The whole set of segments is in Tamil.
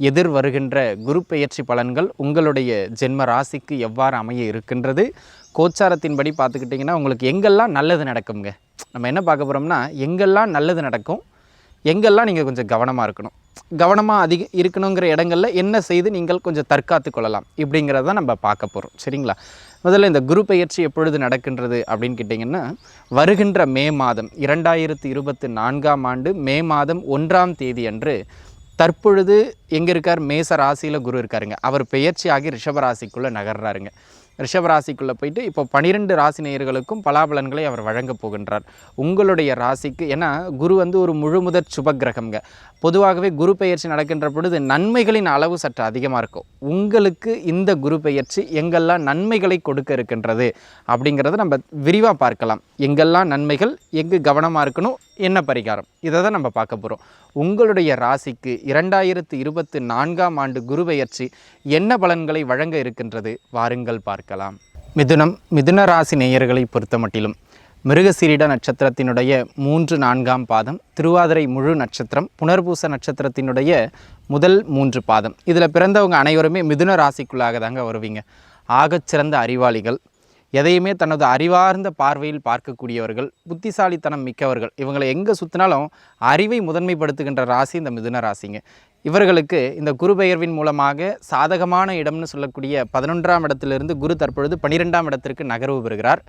எதிர் வருகின்ற குரு பெயர்ச்சி பலன்கள் உங்களுடைய ஜென்ம ராசிக்கு எவ்வாறு அமைய இருக்கின்றது? கோச்சாரத்தின்படி பார்த்துக்கிட்டிங்கன்னா உங்களுக்கு எங்கெல்லாம் நல்லது நடக்குங்க நம்ம என்ன பார்க்க போகிறோம்னா எங்கெல்லாம் நல்லது நடக்கும் எங்கெல்லாம் நீங்கள் கொஞ்சம் கவனமாக இருக்கணும். கவனமாக அதிக இருக்கணுங்கிற இடங்களில் என்ன செய்து நீங்கள் கொஞ்சம் தற்காத்து கொள்ளலாம் இப்படிங்கிறத நம்ம பார்க்க போகிறோம் சரிங்களா? முதல்ல இந்த குரு பெயர்ச்சி எப்பொழுது நடக்கின்றது அப்படின்னு கேட்டிங்கன்னா வருகின்ற மே மாதம் இரண்டாயிரத்தி இருபத்தி நான்காம் ஆண்டு மே மாதம் ஒன்றாம் தேதி அன்று தற்பொழுது எங்கே இருக்கார்? மேச ராசியில் குரு இருக்காருங்க. அவர் பெயர்ச்சியாகி ரிஷப ராசிக்குள்ளே நகர்றாருங்க. ரிஷபராசிக்குள்ளே போயிட்டு இப்போ பனிரெண்டு ராசி நேயர்களுக்கும் பலாபலன்களை அவர் வழங்கப் போகின்றார். உங்களுடைய ராசிக்கு ஏன்னா குரு வந்து ஒரு முழுமுதற் சுப கிரகம்ங்க பொதுவாகவே குரு பெயர்ச்சி நடக்கின்ற பொழுது நன்மைகளின் அளவு சற்று அதிகமாக இருக்கும். உங்களுக்கு இந்த குரு பெயர்ச்சி எங்கெல்லாம் நன்மைகளை கொடுக்க இருக்கின்றது அப்படிங்கிறத நம்ம விரிவாக பார்க்கலாம். எங்கெல்லாம் நன்மைகள் எங்கு கவனமாக இருக்கணும் என்ன பரிகாரம் இதை தான் நம்ம பார்க்க போகிறோம் உங்களுடைய ராசிக்கு இரண்டாயிரத்து இருபத்தி நான்காம் ஆண்டு குரு பெயர்ச்சி என்ன பலன்களை வழங்க இருக்கின்றது? வாருங்கள் பார்க்கலாம். மிதுனம் மிதுன ராசி நேயர்களை பொறுத்த மட்டிலும் மிருகசீரிட நட்சத்திரத்தினுடைய மூன்று நான்காம் பாதம் திருவாதிரை முழு நட்சத்திரம் புனர்பூச நட்சத்திரத்தினுடைய முதல் மூன்று பாதம். இதில் பிறந்தவங்க அனைவருமே மிதுன ராசிக்குள்ளாக தாங்க வருவீங்க. ஆகச்சிறந்த அறிவாளிகள் எதையுமே தனது அறிவார்ந்த பார்வையில் பார்க்கக்கூடியவர்கள் புத்திசாலித்தனம் மிக்கவர்கள் இவங்களை எங்கே சுற்றினாலும் அறிவை முதன்மைப்படுத்துகின்ற ராசி இந்த மிதுன ராசிங்க. இவர்களுக்கு இந்த குரு பெயர்வின் மூலமாக சாதகமான இடம்னு சொல்லக்கூடிய பதினொன்றாம் இடத்திலிருந்து குரு தற்பொழுது பனிரெண்டாம் இடத்திற்கு நகர்வு பெறுகிறார்.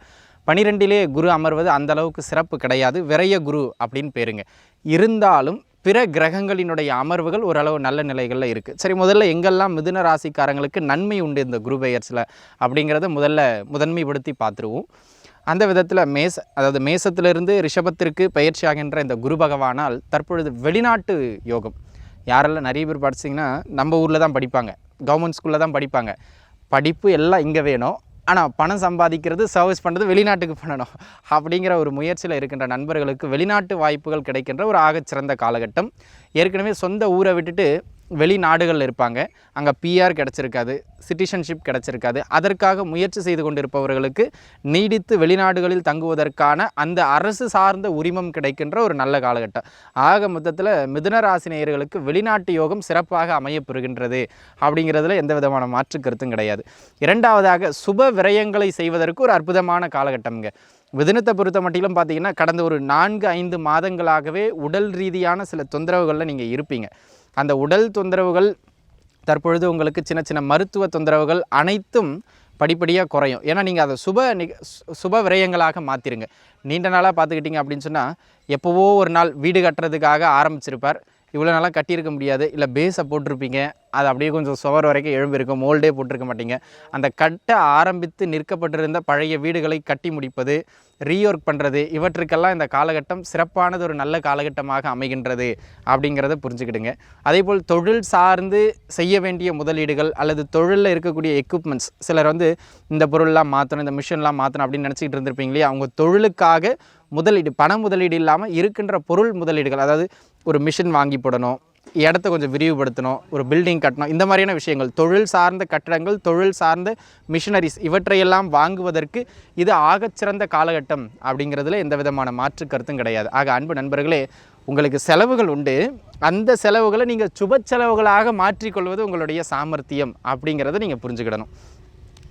பனிரெண்டிலே குரு அமர்வது அந்த அளவுக்கு சிறப்பு கிடையாது. விரைய குரு அப்படின்னு பேருங்க. இருந்தாலும் பிற கிரகங்களினுடைய அமர்வுகள் ஓரளவு நல்ல நிலைகளில் இருக்குது சரி முதல்ல எங்கெல்லாம் மிதுன ராசிக்காரங்களுக்கு நன்மை உண்டு இந்த குரு பெயர்ஸில் அப்படிங்கிறத முதல்ல முதன்மைப்படுத்தி பார்த்துருவோம். அந்த விதத்தில் மேச அதாவது மேசத்திலிருந்து ரிஷபத்திற்கு பயிற்சி ஆகின்ற இந்த குரு பகவானால் தற்பொழுது வெளிநாட்டு யோகம். யாரெல்லாம் நிறைய பேர் படிச்சிங்கன்னா நம்ம ஊரில் தான் படிப்பாங்க. கவர்மெண்ட் ஸ்கூலில் தான் படிப்பாங்க. படிப்பு எல்லாம் இங்கே வேணும். ஆனால் பணம் சம்பாதிக்கிறது சர்வீஸ் பண்ணுறது வெளிநாட்டுக்கு பண்ணணும். அப்படிங்கிற ஒரு முயற்சியில் இருக்கின்ற நண்பர்களுக்கு வெளிநாட்டு வாய்ப்புகள் கிடைக்கின்ற ஒரு ஆகச்சிறந்த காலகட்டம். ஏற்கனவே சொந்த ஊரை விட்டுட்டு வெளிநாடுகளில் இருப்பாங்க. அங்கே பிஆர் கிடச்சிருக்காது சிட்டிசன்ஷிப் கிடச்சிருக்காது. அதற்காக முயற்சி செய்து கொண்டிருப்பவர்களுக்கு நீடித்து வெளிநாடுகளில் தங்குவதற்கான அந்த அரசு சார்ந்த உரிமம் கிடைக்கின்ற ஒரு நல்ல காலகட்டம். ஆக மொத்தத்தில் மிதுன ராசினியர்களுக்கு வெளிநாட்டு யோகம் சிறப்பாக அமையப்பெறுகின்றது அப்படிங்கிறதுல எந்த விதமான மாற்று கருத்தும் கிடையாது. இரண்டாவதாக சுப விரயங்களை செய்வதற்கு ஒரு அற்புதமான காலகட்டம்ங்க. மிதுனத்தை பொறுத்த மட்டிலும் பார்த்தீங்கன்னா கடந்த ஒரு நான்கு ஐந்து மாதங்களாகவே உடல் ரீதியான சில தொந்தரவுகளில் நீங்கள் இருப்பீங்க. அந்த உடல் தொந்தரவுகள் தற்பொழுது உங்களுக்கு சின்ன சின்ன மருத்துவ தொந்தரவுகள் அனைத்தும் படிப்படியாக குறையும். ஏன்னா நீங்கள் அதை சுப நிக சு- சுப விரயங்களாக மாற்றிருங்க நீண்ட நாளாக பார்த்துக்கிட்டிங்க அப்படின்னு சொன்னால் எப்போவோ ஒரு நாள் வீடு கட்டுறதுக்காக ஆரம்பிச்சிருப்பார். இவ்வளோ நாளாக கட்டியிருக்க முடியாது. இல்லை பேஸை போட்டிருப்பீங்க. அது அப்படியே கொஞ்சம் சுவர் வரைக்கும் எழும்பியிருக்கும் மோல்டே போட்டிருக்க மாட்டீங்க. அந்த கட்ட ஆரம்பித்து நிற்கப்பட்டிருந்த பழைய வீடுகளை கட்டி முடிப்பது ரீஒர்க் பண்ணுறது இவற்றுக்கெல்லாம் இந்த காலகட்டம் சிறப்பானது ஒரு நல்ல காலகட்டமாக அமைகின்றது அப்படிங்கிறத புரிஞ்சுக்கிடுங்க. அதேபோல் தொழில் சார்ந்து செய்ய வேண்டிய முதலீடுகள் அல்லது தொழிலில் இருக்கக்கூடிய எக்யூப்மெண்ட்ஸ் சிலர் வந்து இந்த பொருள்லாம் மாற்றணும் இந்த மிஷின்லாம் மாற்றணும் அப்படின்னு நினச்சிக்கிட்டு இருந்திருப்பீங்களே அவங்க தொழிலுக்காக முதலீடு பண முதலீடு இல்லாமல் இருக்கின்ற பொருள் முதலீடுகள் அதாவது ஒரு மிஷின் வாங்கி போடணும் இடத்த கொஞ்சம் விரிவுபடுத்தணும் ஒரு பில்டிங் கட்டணும் இந்த மாதிரியான விஷயங்கள் தொழில் சார்ந்த கட்டடங்கள் தொழில் சார்ந்த மிஷினரிஸ் இவற்றையெல்லாம் வாங்குவதற்கு இது ஆகச்சிறந்த காலகட்டம் அப்படிங்கிறதுல எந்த விதமான மாற்று கருத்தும் கிடையாது. ஆக அன்பு நண்பர்களே உங்களுக்கு செலவுகள் உண்டு. அந்த செலவுகளை நீங்கள் சுப செலவுகளாக மாற்றிக்கொள்வது உங்களுடைய சாமர்த்தியம் அப்படிங்கிறத நீங்கள் புரிஞ்சுக்கிடணும்.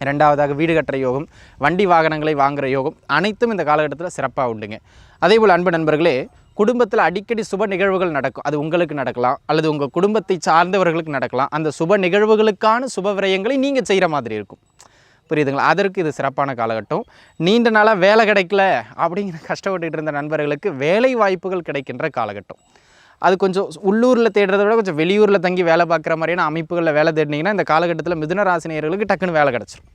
ரெண்டாவதாக வீடு கட்டுற யோகம் வண்டி வாகனங்களை வாங்குகிற யோகம் அனைத்தும் இந்த காலகட்டத்தில் சிறப்பாக உண்டுங்க. அதே போல் அன்பு நண்பர்களே குடும்பத்தில் அடிக்கடி சுப நிகழ்வுகள் நடக்கும். அது உங்களுக்கு நடக்கலாம் அல்லது உங்கள் குடும்பத்தை சார்ந்தவர்களுக்கு நடக்கலாம். அந்த சுப நிகழ்வுகளுக்கான சுப விரயங்களை நீங்கள் செய்கிற மாதிரி இருக்கும். புரியுதுங்களா? அதற்கு இது சிறப்பான காலகட்டம். நீண்ட நாளாக வேலை கிடைக்கல அப்படிங்கிற கஷ்டப்பட்டுக்கிட்டு இருந்த நண்பர்களுக்கு வேலை வாய்ப்புகள் கிடைக்கின்ற காலகட்டம். அது கொஞ்சம் உள்ளூரில் தேடுறத விட கொஞ்சம் வெளியூரில் தங்கி வேலை பார்க்குற மாதிரியான அமைப்புகளில் வேலை தேடினீங்கன்னா இந்த காலகட்டத்தில் மிதுன ராசினியர்களுக்கு டக்குன்னு வேலை கிடச்சிரும்.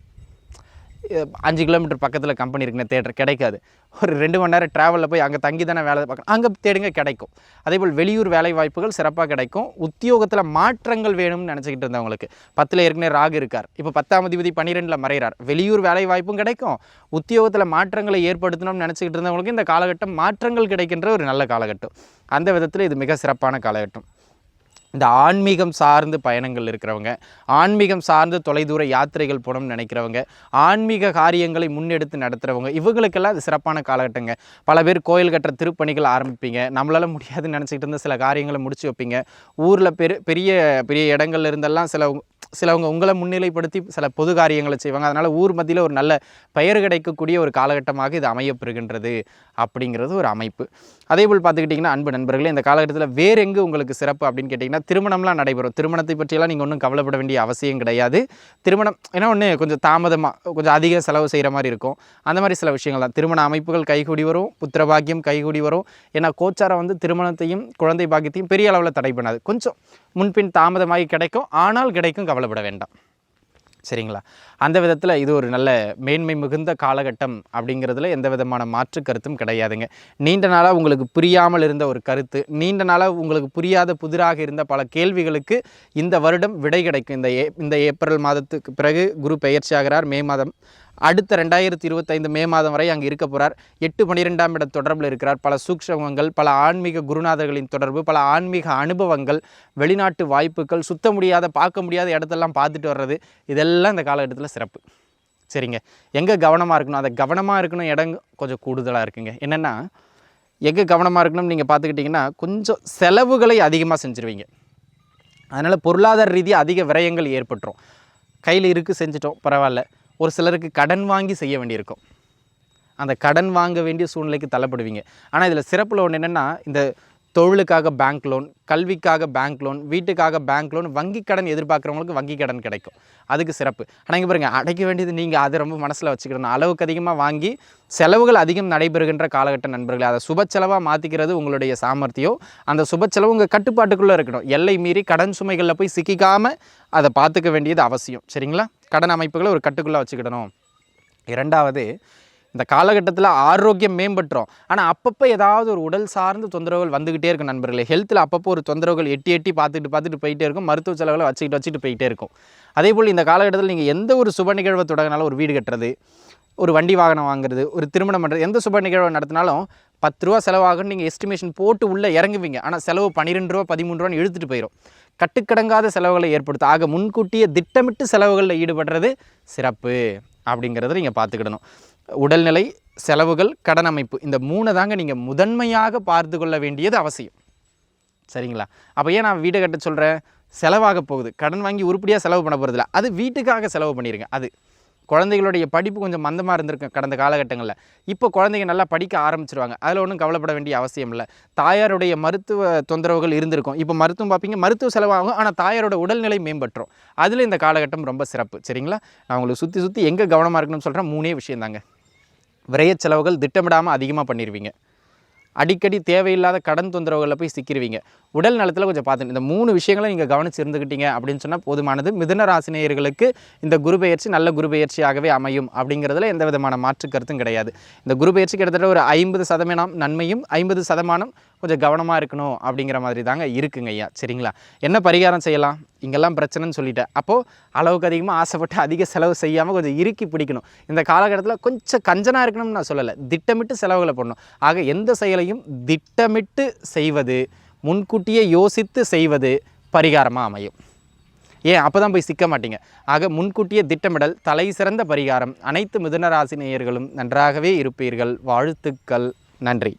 அஞ்சு கிலோமீட்டர் பக்கத்தில் கம்பெனி இருக்குன்னு தேட்டர் கிடைக்காது. ஒரு ரெண்டு மணி நேரம் ட்ராவலில் போய் அங்கே தங்கி தானே வேலை பார்க்கணும். அங்கே தேடுங்க கிடைக்கும். அதேபோல் வெளியூர் வேலை வாய்ப்புகள் சிறப்பாக கிடைக்கும். உத்தியோகத்தில் மாற்றங்கள் வேணும்னு நினச்சிக்கிட்டு இருந்தவங்களுக்கு பத்தில் ஏற்கனவே ராகு இருக்கார். இப்போ பத்தாம் அதிபதி பன்னிரெண்டில் மறைகிறார். வெளியூர் வேலை வாய்ப்பும் கிடைக்கும். உத்தியோகத்தில் மாற்றங்களை ஏற்படுத்தணும்னு நினச்சிக்கிட்டு இருந்தவங்களுக்கு இந்த காலகட்டம் மாற்றங்கள் கிடைக்கின்ற ஒரு நல்ல காலகட்டம். அந்த விதத்தில் இது மிக சிறப்பான காலகட்டம். இந்த ஆன்மீகம் சார்ந்து பயணங்கள் இருக்கிறவங்க ஆன்மீகம் சார்ந்து தொலைதூர யாத்திரைகள் போகணும்னு நினைக்கிறவங்க ஆன்மீக காரியங்களை முன்னெடுத்து நடத்துகிறவங்க இவங்களுக்கெல்லாம் அது சிறப்பான காலகட்டங்க. பல பேர் கோயில் கட்டுற திருப்பணிகள் ஆரம்பிப்பீங்க. நம்மளால் முடியாதுன்னு நினச்சிக்கிட்டு இருந்த சில காரியங்களை முடிச்சு வைப்பீங்க. ஊரில் பெரு பெரிய பெரிய இடங்கள்ல இருந்தெல்லாம் சில சிலவங்க உங்களை முன்னிலைப்படுத்தி சில பொது காரியங்களை செய்வாங்க. அதனால் ஊர் மத்தியில் ஒரு நல்ல பெயர் கிடைக்கக்கூடிய ஒரு காலகட்டமாக இது அமையப்பெறுகின்றது அப்படிங்கிறது ஒரு அமைப்பு. அதே போல் பார்த்துக்கிட்டிங்கன்னா அன்பு நண்பர்களே இந்த காலகட்டத்தில் வேறு எங்கு உங்களுக்கு சிறப்பு அப்படின்னு கேட்டிங்கன்னா திருமணம்லாம் நடைபெறும். திருமணத்தை பற்றியெல்லாம் நீங்கள் ஒன்றும் கவலைப்பட வேண்டிய அவசியம் கிடையாது. திருமணம் ஏன்னா ஒன்று கொஞ்சம் தாமதமாக கொஞ்சம் அதிக செலவு செய்கிற மாதிரி இருக்கும். அந்த மாதிரி சில விஷயங்கள் தான். திருமண அமைப்புகள் கைகூடி வரும் புத்திரபாகியம் கைகூடி வரும். ஏன்னா கோச்சாரம் வந்து திருமணத்தையும் குழந்தை பாக்கியத்தையும் பெரிய அளவில் தடை பண்ணாது. கொஞ்சம் முன்பின் தாமதமாகி கிடைக்கும். ஆனால் கிடைக்கும் கவலைப்பட வேண்டாம். சரிங்களா? அந்த விதத்தில் இது ஒரு நல்ல மேன்மை மிகுந்த காலகட்டம் அப்படிங்கிறதுல எந்த விதமான மாற்று கருத்தும் கிடையாதுங்க. நீண்ட நாளாக உங்களுக்கு புரியாமல் இருந்த ஒரு கருத்து நீண்ட நாளாக உங்களுக்கு புரியாத புதிராக இருந்த பல கேள்விகளுக்கு இந்த வருடம் விடை கிடைக்கும். இந்த ஏ இந்த ஏப்ரல் மாதத்துக்கு பிறகு குரு பெயர்ச்சியாகிறார். மே மாதம் அடுத்த ரெண்டாயிரத்தி இருபத்தைந்து மே மாதம் வரை அங்கே இருக்க போகிறார் எட்டு பன்னிரெண்டாம் இட தொடர்பில் இருக்கிறார். பல சூக்ஷமங்கள் பல ஆன்மீக குருநாதர்களின் தொடர்பு பல ஆன்மீக அனுபவங்கள் வெளிநாட்டு வாய்ப்புகள் சுத்த முடியாத பார்க்க முடியாத இடத்தெல்லாம் பார்த்துட்டு வர்றது இதெல்லாம் இந்த காலகட்டத்தில் சிறப்பு. சரிங்க. எங்கே கவனமாக இருக்கணும்? அதை கவனமாக இருக்கணும் இடம் கொஞ்சம் கூடுதலாக இருக்குங்க. என்னென்னா எங்கே கவனமாக இருக்கணும்னு நீங்கள் பார்த்துக்கிட்டிங்கன்னா கொஞ்சம் செலவுகளை அதிகமாக செஞ்சுருவீங்க. அதனால் பொருளாதார ரீதியாக அதிக விரயங்கள் ஏற்பட்டுரும். கையில் இருக்குது செஞ்சிட்டோம் பரவாயில்ல. ஒரு சிலருக்கு கடன் வாங்கி செய்ய வேண்டியிருக்கும். அந்த கடன் வாங்க வேண்டிய சூழ்நிலைக்கு தள்ளப்படுவீங்க. ஆனால் இதில் சிறப்பில் ஒன்று என்னென்னா இந்த தொழிலுக்காக பேங்க் லோன் கல்விக்காக பேங்க் லோன் வீட்டுக்காக பேங்க் லோன் வங்கி கடன் எதிர்பார்க்குறவங்களுக்கு வங்கி கடன் கிடைக்கும். அதுக்கு சிறப்பு. ஆனால் இங்கே பாருங்கள் அடைக்க வேண்டியது நீங்கள் அதை ரொம்ப மனசில் வச்சுக்கிடணும் அளவுக்கு அதிகமாக வாங்கி செலவுகள் அதிகம் நடைபெறுகின்ற காலகட்ட நண்பர்களே அதை சுப செலவாக மாற்றிக்கிறது உங்களுடைய சாமர்த்தியம் அந்த சுப செலவு உங்கள் கட்டுப்பாட்டுக்குள்ளே இருக்கணும். எல்லை மீறி கடன் சுமைகளில் போய் சிக்கிக்காமல் அதை பார்த்துக்க வேண்டியது அவசியம். சரிங்களா? கடன் அமைப்புகளை ஒரு கட்டுக்குள்ளே வச்சுக்கிடணும். இரண்டாவது இந்த காலகட்டத்தில் ஆரோக்கியம் மேம்பட்டுரும். ஆனால் அப்பப்போ ஏதாவது ஒரு உடல் சார்ந்த தொந்தரவுகள் வந்துக்கிட்டே இருக்கும் நண்பர்களே. ஹெல்த்தில் அப்பப்போ ஒரு தொந்தரவுகள் எட்டி எட்டி பார்த்துட்டு பார்த்துட்டு போயிட்டே இருக்கும். மருத்துவ செலவுகளை வச்சுக்கிட்டு வச்சுட்டு போயிட்டே இருக்கும். அதே போல் இந்த காலகட்டத்தில் நீங்கள் எந்த ஒரு சுப நிகழ்வை தொடங்கினாலும் ஒரு வீடு கட்டுறது ஒரு வண்டி வாகனம் வாங்குறது ஒரு திருமணம் பண்ணுறது எந்த சுப நிகழ்வை நடத்தினாலும் பத்து ரூபா செலவாகும்னு நீங்கள் எஸ்டிமேஷன் போட்டு உள்ளே இறங்குவீங்க. ஆனால் செலவு பன்னிரெண்டு ரூபா பதிமூணு ரூபான்னு இழுத்துட்டு போயிடும் கட்டுக்கடங்காத செலவுகளை ஏற்படுத்தும். ஆக முன்கூட்டியே திட்டமிட்டு செலவுகளில் ஈடுபடுறது சிறப்பு அப்படிங்கிறத நீங்கள் பார்த்துக்கிடணும். உடல்நிலை செலவுகள் கடன் அமைப்பு இந்த மூணை தாங்க நீங்கள் முதன்மையாக பார்த்து கொள்ள வேண்டியது அவசியம். சரிங்களா? அப்போ ஏன் நான் வீட்டை கட்ட சொல்கிறேன் செலவாக போகுது. கடன் வாங்கி உருப்படியாக செலவு பண்ண போகிறதில்ல அது வீட்டுக்காக செலவு பண்ணிடுங்க அது குழந்தைகளுடைய படிப்பு கொஞ்சம் மந்தமாக இருந்திருக்கு கடந்த காலகட்டங்களில். இப்போ குழந்தைங்க நல்லா படிக்க ஆரம்பிச்சிருவாங்க. அதில் ஒன்றும் கவலைப்பட வேண்டிய அவசியம் இல்லை. தாயாருடைய மருத்துவ தொந்தரவுகள் இருந்திருக்கும். இப்போ மருத்துவம் பார்ப்பீங்க மருத்துவ செலவாகும் ஆனால் தாயாரோட உடல்நிலை மேம்பட்டுரும். அதில் இந்த காலகட்டம் ரொம்ப சிறப்பு. சரிங்களா? நான் உங்களுக்கு சுற்றி சுற்றி எங்கே கவனமாக இருக்கணும்னு சொல்கிறேன் மூணே விஷயம் தாங்க விரைய செலவுகள் திட்டமிடாமல் அதிகமாக பண்ணிடுவீங்க அடிக்கடி தேவையில்லாத கடன் தொந்தரவுகளில் போய் சிக்கிடுவீங்க உடல் நலத்தில் கொஞ்சம் பார்த்து இந்த மூணு விஷயங்களை நீங்கள் கவனித்து இருந்துக்கிட்டீங்க அப்படின்னு சொன்னால் போதுமானது. மிதன ராசினியர்களுக்கு இந்த குரு பெயர்ச்சி நல்ல குரு பெயர்ச்சியாகவே அமையும் அப்படிங்கிறதுல எந்த விதமான மாற்று கருத்தும் கிடையாது. இந்த குரு பெயர்ச்சி கிட்டத்தட்ட ஒரு ஐம்பது சதமானம் நன்மையும் ஐம்பது சதமானம் கொஞ்சம் கவனமாக இருக்கணும் அப்படிங்கிற மாதிரி தாங்க இருக்குங்க ஐயா. சரிங்களா? என்ன பரிகாரம் செய்யலாம்? இங்கெல்லாம் பிரச்சனைன்னு சொல்லிட்டேன். அப்போது அளவுக்கு அதிகமாக ஆசைப்பட்டு அதிக செலவு செய்யாமல் கொஞ்சம் இறுக்கி பிடிக்கணும். இந்த காலகட்டத்தில் கொஞ்சம் கஞ்சனாக இருக்கணும்னு நான் சொல்லலை. திட்டமிட்டு செலவுகளை பண்ணணும் ஆக எந்த செயலையும் திட்டமிட்டு செய்வது முன்கூட்டியே யோசித்து செய்வது பரிகாரமாக அமையும். ஏன்? அப்போ தான் போய் சிக்க மாட்டீங்க. ஆக முன்கூட்டிய திட்டமிடல் தலை சிறந்த பரிகாரம். அனைத்து மிதுன நேயர்களும் நன்றாகவே இருப்பீர்கள். வாழ்த்துக்கள். நன்றி.